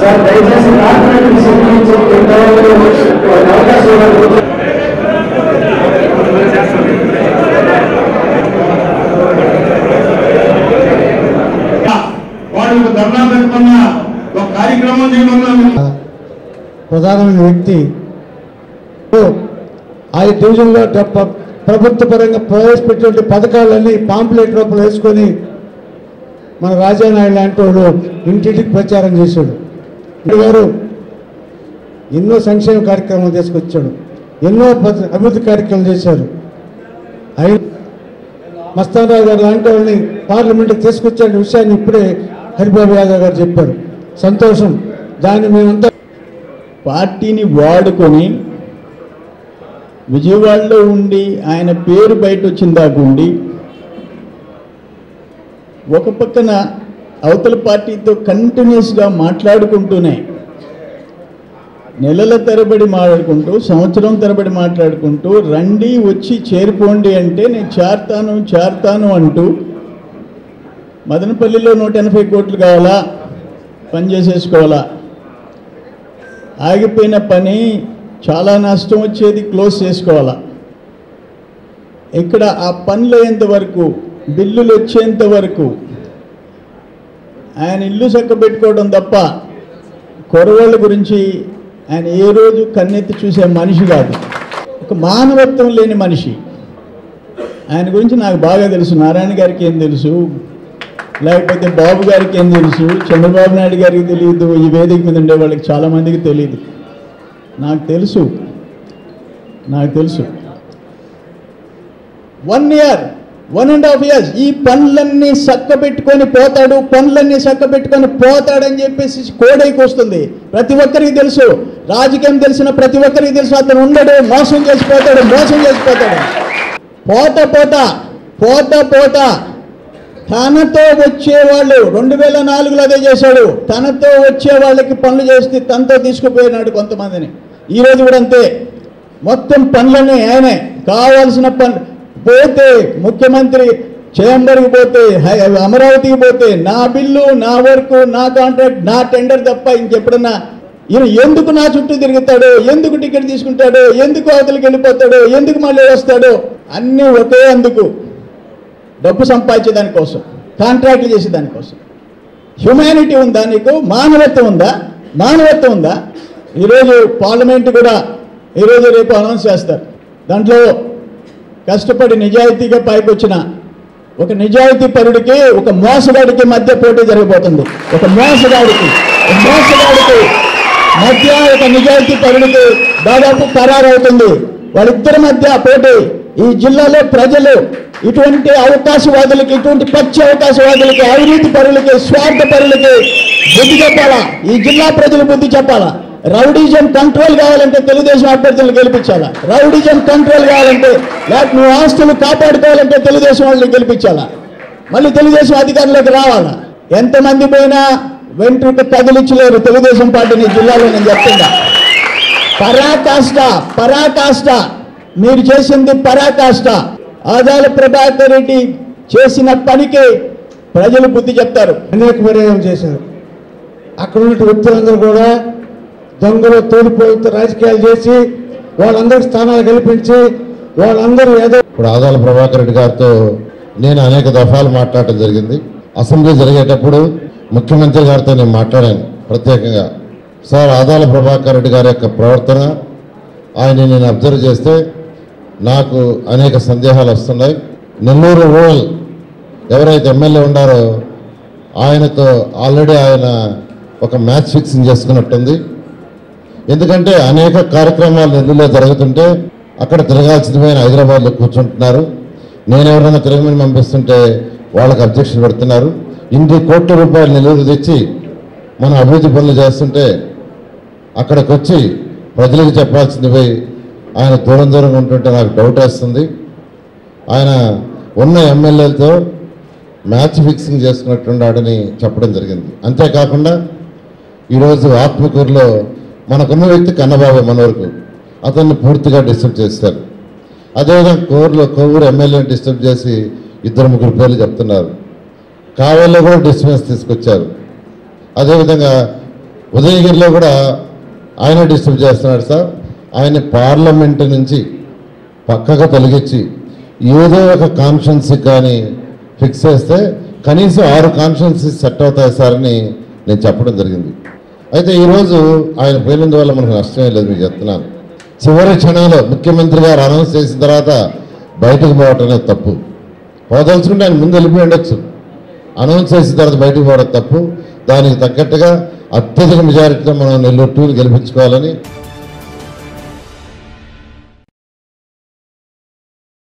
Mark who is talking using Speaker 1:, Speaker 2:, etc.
Speaker 1: Sir దయచేసి corporate సంబంధించి అవకాశం ఇవ్వండి.
Speaker 2: వాడు ఒక ధర్నా పెట్టుకున్న ఒక కార్యక్రమం చేయమన్నా
Speaker 3: ప్రధానమైన వ్యక్తి ఆ డివిజన్లో డెప్ప- ప్రభుత్వ పరంగా ప్రవేశపెట్టినటువంటి పథకాలన్నీ పాంప్లెట్ రూపంలో వేసుకొని మన రాజానాయుడు లాంటి వాడు ఇంటింటికి ప్రచారం చేశాడు గారు ఎన్నో సంక్షేమ కార్యక్రమాలు తీసుకొచ్చాడు. ఎన్నో అభివృద్ధి కార్యక్రమాలు చేశారు. ఆయన మస్తానరావు గారు లాంటి వాళ్ళని పార్లమెంట్కి తీసుకొచ్చిన విషయాన్ని ఇప్పుడే హరిబాబు యాదవ్ గారు చెప్పారు. సంతోషం. దాన్ని మేమంతా
Speaker 4: పార్టీని వాడుకొని విజయవాడలో ఉండి ఆయన పేరు బయట వచ్చిన దాకా ఉండి ఒక పక్కన అవతల పార్టీతో కంటిన్యూస్గా మాట్లాడుకుంటూనే నెలల తరబడి మాట్లాడుకుంటూ సంవత్సరం తరబడి మాట్లాడుకుంటూ రండి వచ్చి చేరిపోండి అంటే నేను చేరతాను చేరతాను అంటూ మదనపల్లిలో నూట ఎనభై కోట్లు కావాలా? పని చేసేసుకోవాలా? ఆగిపోయిన పని చాలా నష్టం వచ్చేది క్లోజ్ చేసుకోవాలా? ఇక్కడ ఆ పనులు అయ్యేంత వరకు బిల్లులు వచ్చేంత వరకు ఆయన ఇల్లు చక్కబెట్టుకోవడం తప్ప కొరవాళ్ళ గురించి ఆయన ఏ రోజు కన్నెత్తి చూసే మనిషి కాదు. ఒక మానవత్వం లేని మనిషి. ఆయన గురించి నాకు బాగా తెలుసు. నారాయణ గారికి ఏం తెలుసు? లేకపోతే బాబు గారికి ఏం తెలుసు? చంద్రబాబు నాయుడు గారికి తెలియదు. ఈ వేదిక మీద ఉండే వాళ్ళకి చాలామందికి తెలియదు. నాకు తెలుసు. నాకు తెలుసు. One year one and half years ఈ పనులన్నీ చక్కబెట్టుకొని పోతాడు పనులన్నీ చక్కబెట్టుకొని పోతాడని చెప్పేసి కోడైకి వస్తుంది. ప్రతి ఒక్కరికి తెలుసు రాజకీయం తెలిసిన ప్రతి ఒక్కరికి తెలుసు అతను ఉండడు మోసం చేసిపోతాడు మోసం చేసిపోతాడు పోత పోత పోత పోత తనతో వచ్చేవాళ్ళు రెండు వేల నాలుగులో అదే చేశాడు. తనతో వచ్చే వాళ్ళకి పనులు చేస్తే తనతో తీసుకుపోయినాడు కొంతమందిని. ఈరోజు కూడా అంతే. మొత్తం పనులన్నీ ఆయనే. కావాల్సిన పనులు పోతే ముఖ్యమంత్రి చేంబర్కి పోతే హై- అమరావతికి పోతే నా బిల్లు నా వర్క్ నా కాంట్రాక్ట్ నా టెండర్ తప్ప ఇంకెప్పుడన్నా ఈయన ఎందుకు నా చుట్టూ తిరుగుతాడు ఎందుకు టికెట్ తీసుకుంటాడు ఎందుకు అవతలికి వెళ్ళిపోతాడు ఎందుకు మళ్ళీ వస్తాడు అన్నీ ఒకే అందుకు. డబ్బు సంపాదించే దానికోసం కాంట్రాక్ట్లు చేసే దానికోసం హ్యుమానిటీ ఉందా నీకు? మానవత్వం ఉందా? మానవత్వం ఉందా? ఈరోజు పార్లమెంట్ కూడా ఈరోజు రేపు అనౌన్స్ చేస్తారు. దాంట్లో కష్టపడి నిజాయితీగా పైకి వచ్చిన ఒక నిజాయితీ పరుడికి ఒక మోసగాడికి మధ్య పోటీ జరగబోతుంది. ఒక మోసగాడికి మోసగాడికి మధ్య ఒక నిజాయితీ పరుడికి దాదాపు ఖరారవుతుంది వాళ్ళిద్దరి మధ్య పోటీ ఈ జిల్లాలో ప్రజలు ఇటువంటి అవకాశవాదులకి ఇటువంటి పచ్చి అవకాశవాదులకి అవినీతి పరులకి స్వార్థ పరులకి బుద్ధి చెప్పాలా? ఈ జిల్లా ప్రజలు బుద్ధి చెప్పాలా? రౌడీజం కంట్రోల్ కావాలంటే తెలుగుదేశం అభ్యర్థులను గెలిపించాలా? రౌడీజం కంట్రోల్ కావాలంటే లేకపోతే నువ్వు ఆస్తులు కాపాడుకోవాలంటే తెలుగుదేశం వాళ్ళని గెలిపించాలా? మళ్ళీ తెలుగుదేశం అధికారంలోకి రావాలా? ఎంతమంది పోయినా వెంట్రుక కదిలించలేరు తెలుగుదేశం పార్టీని జిల్లాలో నేను చెప్తున్నా. పరాకాష్ట పరాకాష్ట. మీరు చేసింది పరాకాష్ట. ఆదాల ప్రభాకర్ రెడ్డి చేసిన పనికి ప్రజలు బుద్ధి చెప్తారు.
Speaker 3: అనేక పర్యాయం చేశారు. అక్కడ ఉన్న వ్యక్తులందరూ కూడా దొంగలు తోడిపోతూ రాజకీయాలు చేసి వాళ్ళందరికి స్థానాలు కల్పించి వాళ్ళందరూ ఏదో
Speaker 5: ఇప్పుడు ఆదాల ప్రభాకర్ రెడ్డి గారితో నేను అనేక దఫాలు మాట్లాడటం జరిగింది. అసెంబ్లీ జరిగేటప్పుడు ముఖ్యమంత్రి గారితో నేను మాట్లాడాను ప్రత్యేకంగా. సార్ ఆదాల ప్రభాకర్ రెడ్డి గారి యొక్క ప్రవర్తన ఆయన నేను అబ్జర్వ్ చేస్తే నాకు అనేక సందేహాలు వస్తున్నాయి. నెల్లూరు రూరల్ ఎవరైతే ఎమ్మెల్యే ఉన్నారో ఆయనతో ఆల్రెడీ ఆయన ఒక మ్యాచ్ ఫిక్సింగ్ చేసుకున్నట్టుంది. ఎందుకంటే అనేక కార్యక్రమాలు నెల్లూరులో జరుగుతుంటే అక్కడ తిరగాల్సింది హైదరాబాద్లో కూర్చుంటున్నారు. నేను ఎవరైనా తిరగమని పంపిస్తుంటే వాళ్ళకి అబ్జెక్షన్ పెడుతున్నారు. ఇన్ని కోట్ల రూపాయలు నిలువలు తెచ్చి మనం అభివృద్ధి పనులు చేస్తుంటే అక్కడికి వచ్చి ప్రజలకు చెప్పాల్సింది పోయి ఆయన దూరం దూరంగా ఉంటుంటే నాకు డౌట్ వేస్తుంది. ఆయన ఉన్న ఎమ్మెల్యేలతో మ్యాచ్ ఫిక్సింగ్ చేసుకున్నట్టున్నాడని చెప్పడం జరిగింది. అంతేకాకుండా ఈరోజు ఆత్మకూరులో మనకున్న వ్యక్తి కన్నబాబు మనవరకు అతన్ని పూర్తిగా డిస్టర్బ్ చేస్తారు. అదేవిధంగా కోరులో కోవూరు ఎమ్మెల్యేని డిస్టర్బ్ చేసి ఇద్దరు ముగ్గురు పేర్లు చెప్తున్నారు. కావల్లో కూడా డిస్టర్బెన్స్ తీసుకొచ్చారు. అదేవిధంగా ఉదయగిరిలో కూడా ఆయన డిస్టర్బ్ చేస్తున్నాడు సార్. ఆయన పార్లమెంటు నుంచి పక్కగా తొలగించి ఏదో ఒక కాన్ఫరెన్సీ కానీ ఫిక్స్ చేస్తే కనీసం ఆరు కాన్షియన్సీ సెట్ అవుతాయి సార్ అని నేను చెప్పడం జరిగింది. అయితే ఈరోజు ఆయన పోయినందు వల్ల మనకు నష్టమే లేదు మీకు చెప్తున్నాను. చివరి క్షణంలో ముఖ్యమంత్రి గారు అనౌన్స్ చేసిన తర్వాత బయటకు పోవటం అనేది తప్పు. పోదలుచుకుంటే ఆయన ముందు వెళ్ళిపోయి ఉండొచ్చు. అనౌన్స్ చేసిన తర్వాత బయటకు పోవడం తప్పు. దానికి తగ్గట్టుగా అత్యధిక మెజారిటీతో మనం నెల్లూరు టూని గెలిపించుకోవాలని